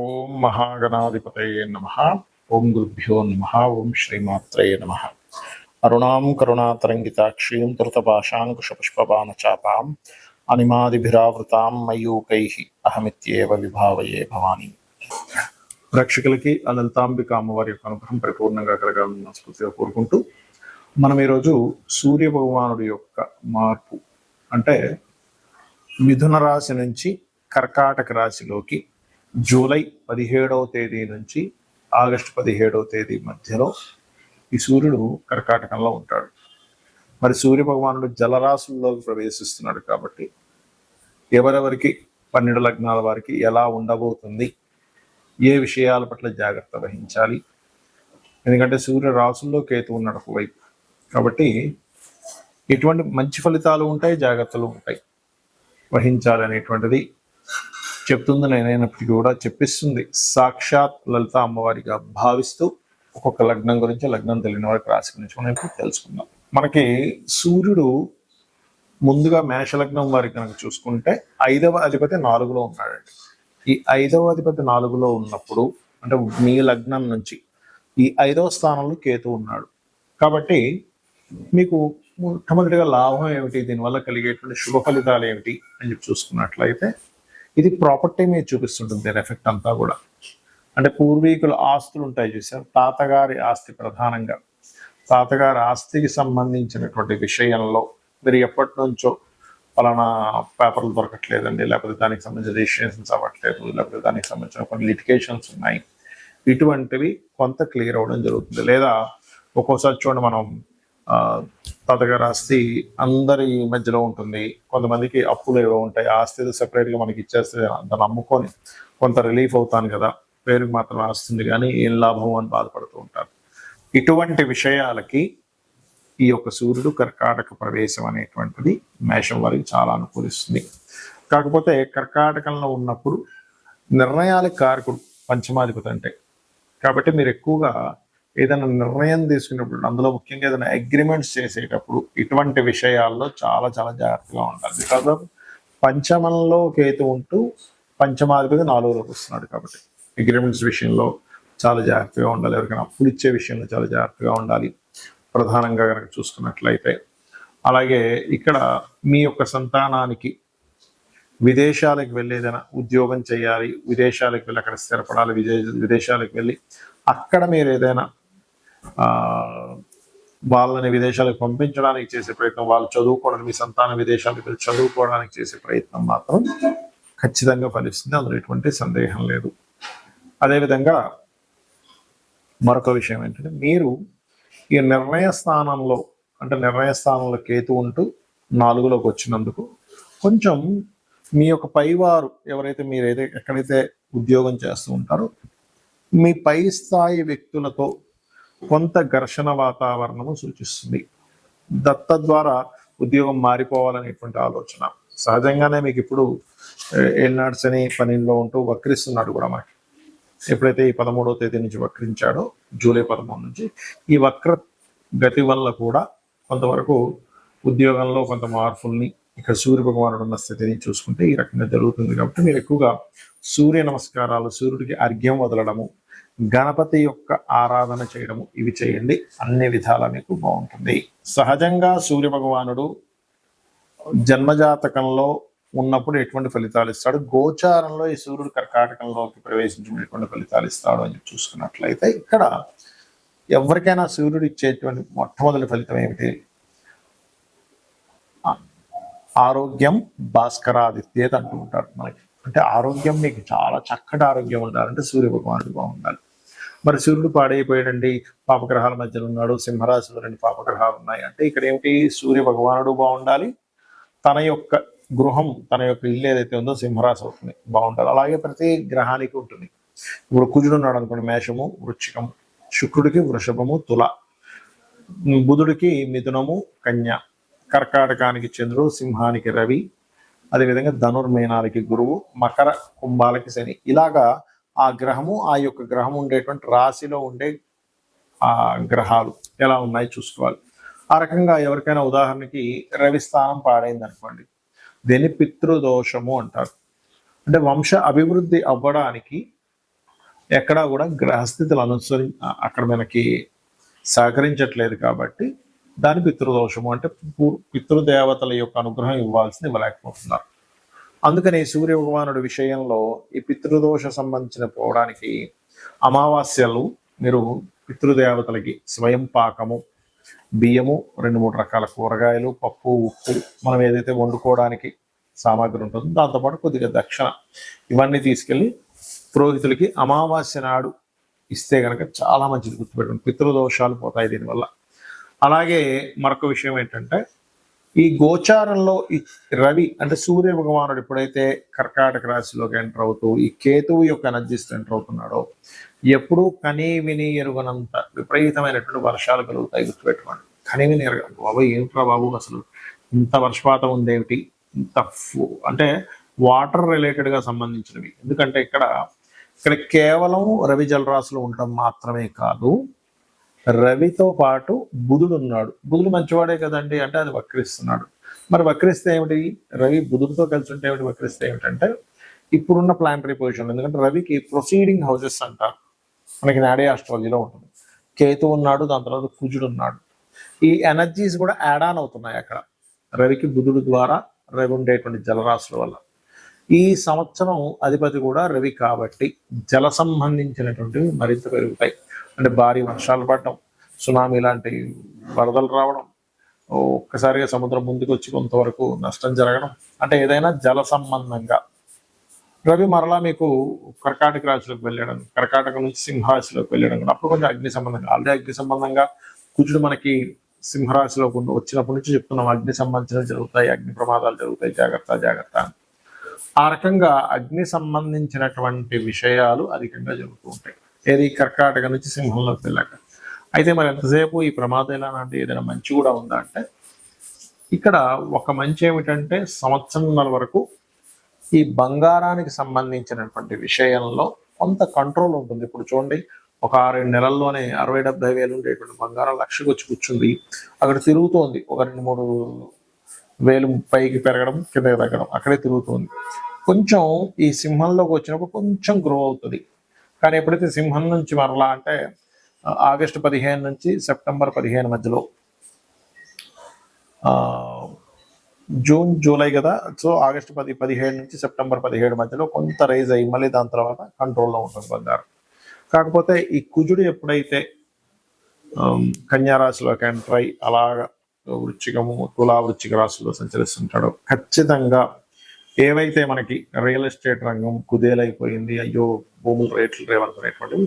ఓం మహాగణాధిపతయే నమ. ఓం గురుభ్యో నమ. ఓం శ్రీమాత్రయే నమ. అరుణాం కరుణాతరంగితాక్షీం ధృతపాశాంకుశపుష్పబాణచాపాం అనిమాదిభిరావృతాం మయూకై అహమిత్యేవ విభావయే భవాని. ప్రేక్షకులకి ఆ లలితాంబిక అమ్మవారి యొక్క అనుగ్రహం పరిపూర్ణంగా కలగాలని మనస్ఫూర్తిగా కోరుకుంటూ మనం ఈరోజు సూర్య భగవానుడి యొక్క మార్పు అంటే మిథున రాశి నుంచి కర్కాటక రాశిలోకి జూలై పదిహేడవ తేదీ నుంచి ఆగస్టు పదిహేడవ తేదీ మధ్యలో ఈ సూర్యుడు కర్కాటకంలో ఉంటాడు. మరి సూర్య భగవానుడు జలరాశుల్లోకి ప్రవేశిస్తున్నాడు కాబట్టి ఎవరెవరికి పన్నెండు లగ్నాల వారికి ఎలా ఉండబోతుంది ఏ విషయాల పట్ల జాగ్రత్త వహించాలి? ఎందుకంటే సూర్య రాసుల్లో కేతు ఉన్నాడు ఒకవైపు. కాబట్టి ఎటువంటి మంచి ఫలితాలు ఉంటాయి జాగ్రత్తలు ఉంటాయి. వహించాలి అనేటువంటిది చెప్తుంది నేనైనప్పటికీ కూడా చెప్పిస్తుంది. సాక్షాత్ లలిత అమ్మవారిగా భావిస్తూ ఒక్కొక్క లగ్నం గురించి లగ్నం తెలియని వారికి రాశి గురించి మనం ఇప్పుడు తెలుసుకుందాం. మనకి సూర్యుడు ముందుగా మేషలగ్నం వారికి కనుక చూసుకుంటే ఐదవ అధిపతి నాలుగులో ఉన్నాడండి. ఈ ఐదవ అధిపతి నాలుగులో ఉన్నప్పుడు అంటే మీ లగ్నం నుంచి ఈ ఐదవ స్థానంలో కేతు ఉన్నాడు. కాబట్టి మీకు మొట్టమొదటిగా లాభం ఏమిటి? దీనివల్ల కలిగేటువంటి శుభ ఫలితాలు ఏమిటి? అని చెప్పి చూసుకున్నట్లయితే ఇది ప్రాపర్టీ మీద చూపిస్తుంటుంది దీని ఎఫెక్ట్ అంతా కూడా. అంటే పూర్వీకుల ఆస్తులు ఉంటాయి చూసారు తాతగారి ఆస్తి ప్రధానంగా. తాతగారి ఆస్తికి సంబంధించినటువంటి విషయంలో మీరు ఎప్పటి నుంచో పలానా పేపర్లు దొరకట్లేదండి లేకపోతే దానికి సంబంధించిన రిజిస్ట్రేషన్స్ అవ్వట్లేదు లేకపోతే దానికి సంబంధించిన కొన్ని లిటికేషన్స్ ఉన్నాయి. ఇటువంటివి కొంత క్లియర్ అవ్వడం జరుగుతుంది. లేదా ఒక్కోసారి చూడండి మనం తాతగారి ఆస్తి అందరి మధ్యలో ఉంటుంది. కొంతమందికి అప్పులు ఏవో ఉంటాయి. ఆస్తి సెపరేట్గా మనకి ఇచ్చేస్తే దాన్ని అమ్ముకొని కొంత రిలీఫ్ అవుతాను కదా. పేరుకి మాత్రం ఆస్తుంది కానీ ఏం లాభం అని బాధపడుతూ ఉంటారు. ఇటువంటి విషయాలకి ఈ యొక్క సూర్యుడు కర్కాటక ప్రవేశం అనేటువంటిది మేషం వారికి చాలా అనుకూలిస్తుంది. కాకపోతే కర్కాటకంలో ఉన్నప్పుడు నిర్ణయాలకు కారకుడు పంచమాధిపతి అంటే. కాబట్టి మీరు ఎక్కువగా ఏదైనా నిర్ణయం తీసుకునేప్పుడు అందులో ముఖ్యంగా ఏదైనా అగ్రిమెంట్స్ చేసేటప్పుడు ఇటువంటి విషయాల్లో చాలా చాలా జాగ్రత్తగా ఉండాలి. బికాజ్ ఆఫ్ పంచమంలో కేతు ఉంటూ పంచమాధిపతి నాలుగులోకి వస్తున్నాడు కాబట్టి అగ్రిమెంట్స్ విషయంలో చాలా జాగ్రత్తగా ఉండాలి. ఎవరికైనా అప్పులు ఇచ్చే విషయంలో చాలా జాగ్రత్తగా ఉండాలి. ప్రధానంగా కనుక చూసుకున్నట్లయితే అలాగే ఇక్కడ మీ యొక్క సంతానానికి విదేశాలకు వెళ్ళి ఏదైనా ఉద్యోగం చేయాలి విదేశాలకు వెళ్ళి అక్కడ స్థిరపడాలి విదే విదేశాలకు వెళ్ళి అక్కడ మీరు ఏదైనా వాళ్ళని విదేశాలకు పంపించడానికి చేసే ప్రయత్నం వాళ్ళు చదువుకోవడానికి మీ సంతానం విదేశాలకు వెళ్ళి చదువుకోవడానికి చేసే ప్రయత్నం మాత్రం ఖచ్చితంగా ఫలిస్తుంది. అందులో ఎటువంటి సందేహం లేదు. అదేవిధంగా మరొక విషయం ఏంటంటే మీరు ఈ నిర్ణయ స్థానంలో అంటే నిర్ణయ స్థానంలో కేతు ఉంటూ నాలుగులోకి వచ్చినందుకు కొంచెం మీ యొక్క పైవారు ఎవరైతే మీరు ఏదైతే ఎక్కడైతే ఉద్యోగం చేస్తూ ఉంటారో మీ పై స్థాయి వ్యక్తులతో కొంత ఘర్షణ వాతావరణము సూచిస్తుంది. దత్త ద్వారా ఉద్యోగం మారిపోవాలనేటువంటి ఆలోచన. సహజంగానే మీకు ఇప్పుడు ఏ- అని పనిలో ఉంటూ వక్రిస్తున్నాడు కూడా మనకి ఎప్పుడైతే ఈ పదమూడవ తేదీ నుంచి వక్రించాడో జూలై పదమూడు నుంచి ఈ వక్ర గతి వల్ల కూడా కొంతవరకు ఉద్యోగంలో కొంత మార్పుల్ని ఇక్కడ సూర్య భగవానుడు ఉన్న స్థితిని చూసుకుంటే ఈ రకంగా జరుగుతుంది కాబట్టి మీరు ఎక్కువగా సూర్య నమస్కారాలు సూర్యుడికి అర్ఘ్యం వదలడము గణపతి యొక్క ఆరాధన చేయడము ఇవి చేయండి. అన్ని విధాల మీకు బాగుంటుంది. సహజంగా సూర్య భగవానుడు జన్మజాతకంలో ఉన్నప్పుడు ఎటువంటి ఫలితాలు ఇస్తాడు? గోచారంలో ఈ సూర్యుడు కర్కాటకంలోకి ప్రవేశించడం ఎటువంటి ఫలితాలు ఇస్తాడు అని చూసుకున్నట్లయితే ఇక్కడ ఎవరికైనా సూర్యుడు ఇచ్చేటువంటి మొట్టమొదటి ఫలితం ఏమిటి? ఆరోగ్యం భాస్కరాదిత్యేది అంటూ ఉంటారు మనకి. అంటే ఆరోగ్యం మీకు చాలా చక్కటి ఆరోగ్యం ఉండాలంటే సూర్య భగవానుడు బాగుండాలి. మరి సూర్యుడు పాడైపోయాడండి. పాపగ్రహాల మధ్యలో ఉన్నాడు. సింహరాశిలో రెండు పాపగ్రహాలు ఉన్నాయి. అంటే ఇక్కడ ఏమిటి? సూర్య భగవానుడు బాగుండాలి. తన యొక్క గృహం తన యొక్క ఇల్లు ఏదైతే ఉందో సింహరాశి అవుతుంది. బాగుండాలి. అలాగే ప్రతి గ్రహానికి ఉంటుంది. ఇప్పుడు కుజుడు ఉన్నాడు అనుకోండి మేషము వృచ్చికము శుక్రుడికి వృషభము తుల. బుధుడికి మిథునము కన్య. కర్కాటకానికి చంద్రుడు సింహానికి రవి. అదేవిధంగా ధనుర్మీనాలకి గురువు మకర కుంభాలకి శని. ఇలాగా ఆ గ్రహము ఆ యొక్క గ్రహం ఉండేటువంటి రాశిలో ఉండే ఆ గ్రహాలు ఎలా ఉన్నాయి చూసుకోవాలి. ఆ రకంగా ఎవరికైనా ఉదాహరణకి రవి స్థానం పాడైంది అనుకోండి దీన్ని పితృదోషము అంటారు. అంటే వంశ అభివృద్ధి అవ్వడానికి ఎక్కడా కూడా గ్రహస్థితులు అనుసరి అక్కడ మనకి సహకరించట్లేదు కాబట్టి దాని పితృదోషము అంటే పూ- పితృదేవతల యొక్క అనుగ్రహం ఇవ్వాల్సింది ఇవ్వలేకపోతున్నారు. అందుకని సూర్య భగవానుడి విషయంలో ఈ పితృదోష సంబంధించిన పోవడానికి అమావాస్యలు మీరు పితృదేవతలకి స్వయం పాకము బియ్యము రెండు మూడు రకాల కూరగాయలు పప్పు ఉప్పు మనం ఏదైతే వండుకోవడానికి సామాగ్రి ఉంటుందో దాంతోపాటు కొద్దిగా దక్షిణ ఇవన్నీ తీసుకెళ్ళి పురోహితులకి అమావాస్య నాడు ఇస్తే కనుక చాలా మంచిది గుర్తుపెట్టండి పితృదోషాలు పోతాయి దీనివల్ల. అలాగే మరొక విషయం ఏంటంటే ఈ గోచారంలో ఈ రవి అంటే సూర్య భగవానుడు ఎప్పుడైతే కర్కాటక రాశిలోకి ఎంటర్ అవుతూ ఈ కేతువు యొక్క ఎనర్జీస్ ఎంటర్ అవుతున్నాడో ఎప్పుడూ కనీ విని ఎరుగనంత విపరీతమైనటువంటి వర్షాలు కలుగుతాయి గుర్తుపెట్టుకోండి. కనీ విని ఎరగ బాబు ఏంట్రా బాబు అసలు? ఇంత వర్షపాతం ఉందేమిటి? ఇంత అంటే వాటర్ రిలేటెడ్గా సంబంధించినవి. ఎందుకంటే ఇక్కడ ఇక్కడ కేవలం రవి జలరాశులు ఉండటం మాత్రమే కాదు రవితో పాటు బుధుడు ఉన్నాడు. బుధుడు మంచివాడే కదండి అంటే అది వక్రిస్తున్నాడు. మరి వక్రిస్తే ఏమిటి? రవి బుధుడితో కలిసి ఉంటే ఏమిటి? వక్రిస్తే ఏమిటంటే ఇప్పుడున్న ప్లానటరీ పొజిషన్ ఎందుకంటే రవికి ప్రొసీడింగ్ హౌసెస్ అంటారు మనకి నాడే ఆస్ట్రాలజీలో ఉంటుంది. కేతు ఉన్నాడు దాని తర్వాత కుజుడు ఉన్నాడు. ఈ ఎనర్జీస్ కూడా యాడ్ ఆన్ అవుతున్నాయి అక్కడ. రవికి బుధుడు ద్వారా రవి ఉండేటువంటి జలరాశుల వల్ల. ఈ సంవత్సరం అధిపతి కూడా రవి కాబట్టి జల సంబంధించినటువంటివి మరింత పెరుగుతాయి. అంటే భారీ వర్షాలు పడడం సునామీ లాంటి వరదలు రావడం ఒక్కసారిగా సముద్రం ముందుకు వచ్చి కొంతవరకు నష్టం జరగడం అంటే ఏదైనా జల సంబంధంగా. రవి మరలా మీకు కర్కాటక రాశిలోకి వెళ్ళడం కర్కాటక నుంచి సింహరాశిలోకి వెళ్ళడం కూడా అప్పుడు కొంచెం అగ్ని సంబంధంగా ఆల్రెడీ అగ్ని సంబంధంగా కుజుడు మనకి సింహరాశిలో వచ్చినప్పటి నుంచి చెప్తున్నాం అగ్ని సంబంధించినవి జరుగుతాయి అగ్ని ప్రమాదాలు జరుగుతాయి జాగ్రత్త జాగ్రత్త ఆ రకంగా అగ్ని సంబంధించినటువంటి విషయాలు అధికంగా జరుగుతూ ఉంటాయి. ఏది కర్కాటక నుంచి సింహంలోకి వెళ్ళాక. అయితే మరి ఎంతసేపు ఈ ప్రమాదం ఎలా అంటే ఏదైనా మంచి కూడా ఉందా అంటే ఇక్కడ ఒక మంచి ఏమిటంటే సంవత్సరంన్నర వరకు ఈ బంగారానికి సంబంధించినటువంటి విషయంలో కొంత కంట్రోల్ ఉంటుంది. ఇప్పుడు చూడండి ఒక ఆరేడు నెలల్లోనే అరవై డెబ్బై వేలు ఉండేటువంటి బంగారం లక్షకు వచ్చి కూర్చుంది. అక్కడ తిరుగుతోంది. ఒక రెండు మూడు వేలు పైకి పెరగడం కింద తగ్గడం అక్కడే తిరుగుతుంది. కొంచెం ఈ సింహంలోకి వచ్చినప్పుడు కొంచెం గ్రో అవుతుంది. కానీ ఎప్పుడైతే సింహం నుంచి మరలా అంటే ఆగస్టు పదిహేను నుంచి సెప్టెంబర్ పదిహేను మధ్యలో జూన్ జూలై కదా సో ఆగస్టు పది పదిహేడు నుంచి సెప్టెంబర్ పదిహేడు మధ్యలో కొంత రైజ్ అయ్యి మళ్ళీ దాని తర్వాత కంట్రోల్లో ఉంటుంది బంగారం. కాకపోతే ఈ కుజుడు ఎప్పుడైతే కన్యారాశిలోకి ఎంటర్ అయి అలాగ వృచ్చికము తులా వృచ్చిక రాశిలో సంచరిస్తుంటాడో ఖచ్చితంగా ఏవైతే మనకి రియల్ ఎస్టేట్ రంగం కుదేలైపోయింది అయ్యో భూముల రేట్లు రేవనుకునేటువంటివి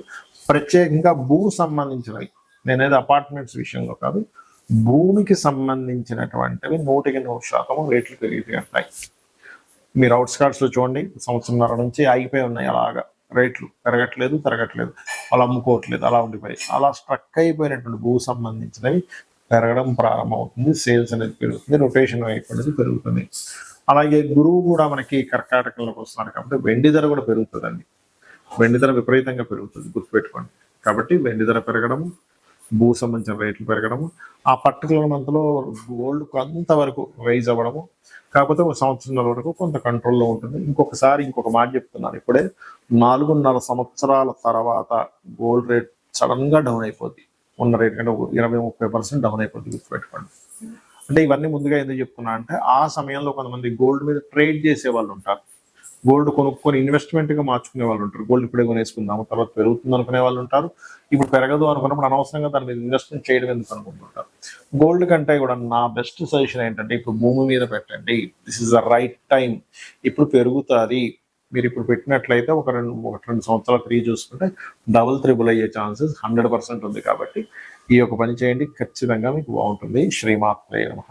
ప్రత్యేకంగా భూ సంబంధించినవి. నేనేది అపార్ట్మెంట్స్ విషయంలో కాదు. భూమికి సంబంధించినటువంటివి నూటికి నూరు శాతం రేట్లు పెరిగిపోయి మీరు అవుట్స్కాట్స్లో చూడండి. సంవత్సరంన్నర నుంచి ఆగిపోయి ఉన్నాయి. అలాగా రేట్లు. పెరగట్లేదు పెరగట్లేదు. అలా అమ్ముకోవట్లేదు. అలా ఉండిపోయి అలా స్ట్రక్ అయిపోయినటువంటి భూ సంబంధించినవి పెరగడం ప్రారంభమవుతుంది. సేల్స్ అనేది పెరుగుతుంది. రొటేషన్ అయిపోయినది పెరుగుతుంది. అలాగే గురువు కూడా మనకి కర్కాటకంలోకి వస్తున్నారు కాబట్టి వెండి ధర కూడా పెరుగుతుందండి. వెండి ధర విపరీతంగా పెరుగుతుంది. గుర్తుపెట్టుకోండి. కాబట్టి వెండి ధర పెరగడము భూ సంబంధించిన రేట్లు పెరగడము ఆ పర్టికులర్ మంత్లో గోల్డ్ కొంతవరకు రైజ్ అవ్వడము కాకపోతే ఒక సంవత్సరం వరకు కొంత కంట్రోల్లో ఉంటుంది. ఇంకొకసారి ఇంకొక మాట చెప్తున్నాను ఇప్పుడే. నాలుగున్నర సంవత్సరాల తర్వాత గోల్డ్ రేట్ సడన్గా డౌన్ అయిపోద్ది. ఉన్న రేట్ కంటే ఇరవై ముప్పై పర్సెంట్ డౌన్ అయిపోద్ది. గుర్తుపెట్టుకోండి. అంటే ఇవన్నీ ముందుగా ఎందుకు చెప్తున్నా అంటే ఆ సమయంలో కొంతమంది గోల్డ్ మీద ట్రేడ్ చేసే వాళ్ళు ఉంటారు. గోల్డ్ కొనుక్కొని ఇన్వెస్ట్మెంట్గా మార్చుకునే వాళ్ళు ఉంటారు. గోల్డ్ ఇప్పుడే కొనేసుకుందాము తర్వాత పెరుగుతుంది అనుకునే వాళ్ళు ఉంటారు. ఇప్పుడు పెరగదు అనుకున్నప్పుడు అనవసరంగా దాని మీద ఇన్వెస్ట్మెంట్ చేయడం ఎందుకు అనుకుంటుంటారు? గోల్డ్ కంటే కూడా నా బెస్ట్ సజెషన్ ఏంటంటే ఇప్పుడు భూమి మీద పెట్టండి. This is the right time ఇప్పుడు పెరుగుతుంది. మీరు ఇప్పుడు పెట్టినట్లయితే ఒక రెండు ఒక రెండు సంవత్సరాల త్రీ చూసుకుంటే డబుల్ త్రిబుల్ అయ్యే ఛాన్సెస్ హండ్రెడ్ పర్సెంట్ ఉంది కాబట్టి ఈ యొక్క పని చేయండి. ఖచ్చితంగా మీకు బాగుంటుంది. శ్రీమాత్రే నమ.